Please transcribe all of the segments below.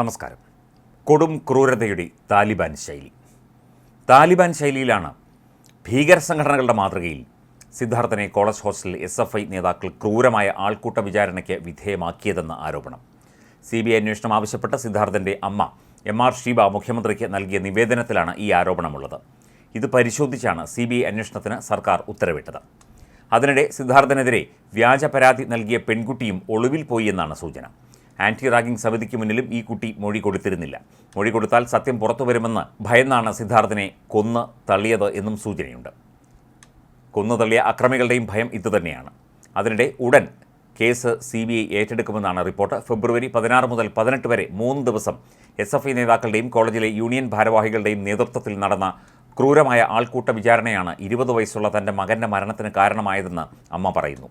നമസ്കാരം. കൊടും ക്രൂരതയുടെ താലിബാൻ ശൈലി. താലിബാൻ ശൈലിയിലാണ് ഭീകര സംഘടനകളുടെ മാതൃകയിൽ സിദ്ധാർത്ഥനെ കോളേജ് ഹോസ്റ്റലിൽ എസ് എഫ് ഐ നേതാക്കൾ ക്രൂരമായ ആൾക്കൂട്ട വിചാരണയ്ക്ക് വിധേയമാക്കിയതെന്ന ആരോപണം. സി ബി ഐ അന്വേഷണം ആവശ്യപ്പെട്ട സിദ്ധാർത്ഥന്റെ അമ്മ എം ആർ ഷീബ മുഖ്യമന്ത്രിക്ക് നൽകിയ നിവേദനത്തിലാണ് ഈ ആരോപണമുള്ളത്. ഇത് പരിശോധിച്ചാണ് സി ബി ഐ അന്വേഷണത്തിന് സർക്കാർ ഉത്തരവിട്ടത്. അതിനിടെ സിദ്ധാർത്ഥനെതിരെ വ്യാജ പരാതി നൽകിയ പെൺകുട്ടിയും ഒളിവിൽ പോയി എന്നാണ് സൂചന. ആന്റി റാഗിംഗ് സമിതിക്ക് മുന്നിലും ഈ കുട്ടി മൊഴി കൊടുത്തിരുന്നില്ല. മൊഴി കൊടുത്താൽ സത്യം പുറത്തു വരുമെന്ന് ഭയന്നാണ് സിദ്ധാർത്ഥിനെ കൊന്ന് തള്ളിയത് എന്നും സൂചനയുണ്ട്. കൊന്നു തള്ളിയ അക്രമികളുടെയും ഭയം ഇതുതന്നെയാണ്. അതിനിടെ ഉടൻ കേസ് സി ബി ഐ ഏറ്റെടുക്കുമെന്നാണ് റിപ്പോർട്ട്. ഫെബ്രുവരി പതിനാറ് മുതൽ പതിനെട്ട് വരെ മൂന്ന് ദിവസം എസ് എഫ് ഐ നേതാക്കളുടെയും കോളേജിലെ യൂണിയൻ ഭാരവാഹികളുടെയും നേതൃത്വത്തിൽ നടന്ന ക്രൂരമായ ആൾക്കൂട്ട വിചാരണയാണ് ഇരുപത് വയസ്സുള്ള തന്റെ മകന്റെ മരണത്തിന് കാരണമായതെന്ന് അമ്മ പറയുന്നു.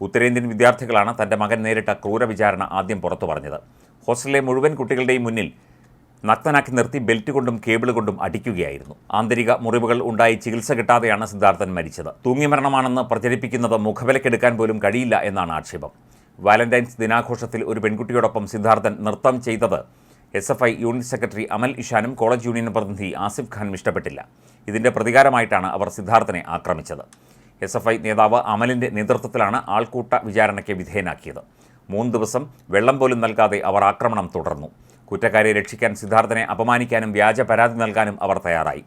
ഉത്തരേന്ത്യൻ വിദ്യാർത്ഥികളാണ് തന്റെ മകൻ നേരിട്ട ക്രൂര വിചാരണ ആദ്യം പുറത്തു പറഞ്ഞത്. ഹോസ്റ്റലിലെ മുഴുവൻ കുട്ടികളുടെയും മുന്നിൽ നഗ്നനാക്കി നിർത്തി ബെൽറ്റ് കൊണ്ടും കേബിൾ കൊണ്ടും അടിക്കുകയായിരുന്നു. ആന്തരിക മുറിവുകൾ ഉണ്ടായി ചികിത്സ കിട്ടാതെയാണ് സിദ്ധാർത്ഥൻ മരിച്ചത്. തൂങ്ങിമരണമാണെന്ന് പ്രചരിപ്പിക്കുന്നത് മുഖവിലക്കെടുക്കാൻ പോലും കഴിയില്ല എന്നാണ് ആക്ഷേപം. വാലന്റൈൻസ് ദിനാഘോഷത്തിൽ ഒരു പെൺകുട്ടിയോടൊപ്പം സിദ്ധാർത്ഥൻ നൃത്തം ചെയ്തത് S F I unit secretary Amal ഇഷാനും college union പ്രതിനിധി ആസിഫ് ഖാനും ഇഷ്ടപ്പെട്ടില്ല. ഇതിന്റെ പ്രതികാരമായിട്ടാണ് അവർ സിദ്ധാർത്ഥനെ ആക്രമിച്ചത്. എസ് എഫ് ഐ നേതാവ് അമലിന്റെ നേതൃത്വത്തിലാണ് ആൾക്കൂട്ട വിചാരണയ്ക്ക് വിധേയനാക്കിയത്. മൂന്ന് ദിവസം വെള്ളം പോലും നൽകാതെ അവർ ആക്രമണം തുടർന്നു. കുറ്റക്കാരെ രക്ഷിക്കാൻ സിദ്ധാർത്ഥനെ അപമാനിക്കാനും വ്യാജ പരാതി നൽകാനും അവർ തയ്യാറായി.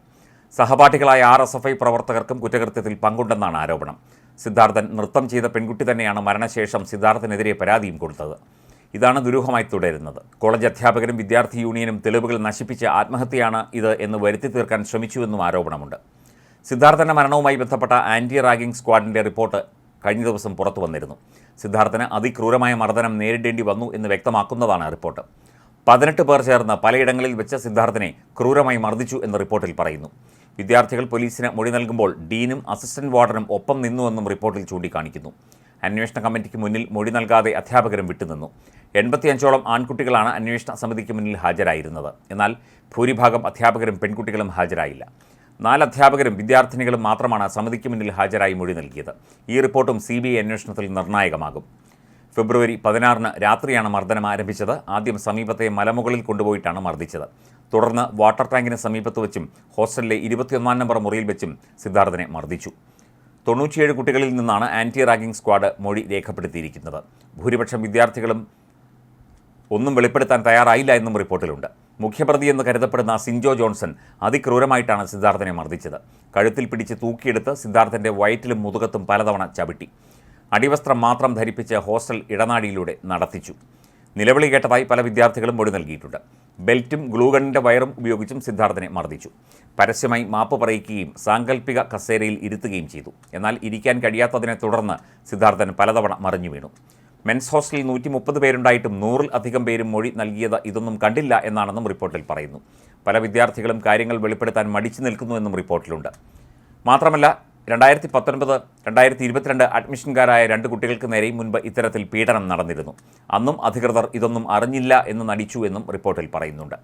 സഹപാഠികളായ ആർ എസ് എഫ് ഐ പ്രവർത്തകർക്കും കുറ്റകൃത്യത്തിൽ പങ്കുണ്ടെന്നാണ് ആരോപണം. സിദ്ധാർത്ഥൻ നൃത്തം ചെയ്ത പെൺകുട്ടി തന്നെയാണ് മരണശേഷം സിദ്ധാർത്ഥനെതിരെ പരാതിയും കൊടുത്തത്. ഇതാണ് ദുരൂഹമായി തുടരുന്നത്. കോളേജ് അധ്യാപകരും വിദ്യാർത്ഥി യൂണിയനും തെളിവുകൾ നശിപ്പിച്ച് ആത്മഹത്യയാണ് ഇത് എന്ന് വരുത്തി തീർക്കാൻ ശ്രമിച്ചുവെന്നും ആരോപണമുണ്ട്. സിദ്ധാർത്ഥന്റെ മരണവുമായി ബന്ധപ്പെട്ട ആന്റി റാഗിംഗ് സ്ക്വാഡിന്റെ റിപ്പോർട്ട് കഴിഞ്ഞ ദിവസം പുറത്തു വന്നിരുന്നു. സിദ്ധാർത്ഥന് അതിക്രൂരമായ മർദ്ദനം നേരിടേണ്ടി വന്നു എന്ന് വ്യക്തമാക്കുന്നതാണ് റിപ്പോർട്ട്. പതിനെട്ട് പേർ ചേർന്ന് പലയിടങ്ങളിൽ വെച്ച് സിദ്ധാർത്ഥനെ ക്രൂരമായി മർദ്ദിച്ചു എന്ന് റിപ്പോർട്ടിൽ പറയുന്നു. വിദ്യാർത്ഥികൾ പോലീസിന് മൊഴി നൽകുമ്പോൾ ഡീനും അസിസ്റ്റന്റ് വാർഡനും ഒപ്പം നിന്നുവെന്നും റിപ്പോർട്ടിൽ ചൂണ്ടിക്കാണിക്കുന്നു. അന്വേഷണ കമ്മിറ്റിക്ക് മുന്നിൽ മൊഴി നൽകാതെ അധ്യാപകരും വിട്ടുനിന്നു. എൺപത്തിയഞ്ചോളം ആൺകുട്ടികളാണ് അന്വേഷണ സമിതിക്ക് മുന്നിൽ ഹാജരായിരുന്നത്. എന്നാൽ ഭൂരിഭാഗം അധ്യാപകരും പെൺകുട്ടികളും ഹാജരായില്ല. നാല് അധ്യാപകരും വിദ്യാർത്ഥിനികളും മാത്രമാണ് സമിതിക്ക് മുന്നിൽ ഹാജരായി മൊഴി നൽകിയത്. ഈ റിപ്പോർട്ടും സി ബി ഐ അന്വേഷണത്തിൽ നിർണായകമാകും. ഫെബ്രുവരി പതിനാറിന് രാത്രിയാണ് മർദ്ദനം ആരംഭിച്ചത്. ആദ്യം സമീപത്തെ മലമുകളിൽ കൊണ്ടുപോയിട്ടാണ് മർദ്ദിച്ചത്. തുടർന്ന് വാട്ടർ ടാങ്കിന് സമീപത്ത് വെച്ചും ഹോസ്റ്റലിലെ ഇരുപത്തിയൊന്നാം നമ്പർ മുറിയിൽ വെച്ചും സിദ്ധാർത്ഥനെ മർദ്ദിച്ചു. തൊണ്ണൂറ്റിയേഴ് കുട്ടികളിൽ നിന്നാണ് ആന്റി റാഗിംഗ് സ്ക്വാഡ് മൊഴി രേഖപ്പെടുത്തിയിരിക്കുന്നത്. ഭൂരിപക്ഷം വിദ്യാർത്ഥികളും ഒന്നും വെളിപ്പെടുത്താൻ തയ്യാറായില്ല എന്നും റിപ്പോർട്ടിലുണ്ട്. മുഖ്യപ്രതി എന്ന് കരുതപ്പെടുന്ന സിൻജോ ജോൺസൺ അതിക്രൂരമായിട്ടാണ് സിദ്ധാർത്ഥനെ മർദ്ദിച്ചത്. കഴുത്തിൽ പിടിച്ച് തൂക്കിയെടുത്ത് സിദ്ധാർത്ഥന്റെ വയറ്റിലും മുതുകത്തും പലതവണ ചവിട്ടി. അടിവസ്ത്രം മാത്രം ധരിപ്പിച്ച് ഹോസ്റ്റൽ ഇടനാഴിയിലൂടെ നടത്തിച്ചു. നിലവിളി കേട്ടതായി പല വിദ്യാർത്ഥികളും മൊഴി നൽകിയിട്ടുണ്ട്. ബെൽറ്റും ഗ്ലൂഗണിന്റെ വയറും ഉപയോഗിച്ചും സിദ്ധാർത്ഥനെ മർദ്ദിച്ചു. പരസ്യമായി മാപ്പ് പറയിക്കുകയും സാങ്കല്പിക കസേരയിൽ ഇരുത്തുകയും ചെയ്തു. എന്നാൽ ഇരിക്കാൻ കഴിയാത്തതിനെ തുടർന്ന് സിദ്ധാർത്ഥൻ പലതവണ മറിഞ്ഞു വീണു മെൻസ് ഹോസ്റ്റലിൽ നൂറ്റി മുപ്പത് പേരുണ്ടായിട്ടും നൂറിൽ അധികം പേരും മൊഴി നൽകിയത് ഇതൊന്നും കണ്ടില്ല എന്നാണെന്നും റിപ്പോർട്ടിൽ പറയുന്നു. പല വിദ്യാർത്ഥികളും കാര്യങ്ങൾ വെളിപ്പെടുത്താൻ മടിച്ചു നിൽക്കുന്നുവെന്നും റിപ്പോർട്ടിലുണ്ട്. മാത്രമല്ല രണ്ടായിരത്തി പത്തൊൻപത് രണ്ടായിരത്തി ഇരുപത്തിരണ്ട് അഡ്മിഷൻകാരായ രണ്ട് കുട്ടികൾക്ക് നേരെയും മുൻപ് ഇത്തരത്തിൽ പീഡനം നടന്നിരുന്നു. അന്നും അധികൃതർ ഇതൊന്നും അറിഞ്ഞില്ല എന്ന് നടിച്ചു എന്നും റിപ്പോർട്ടിൽ പറയുന്നുണ്ട്.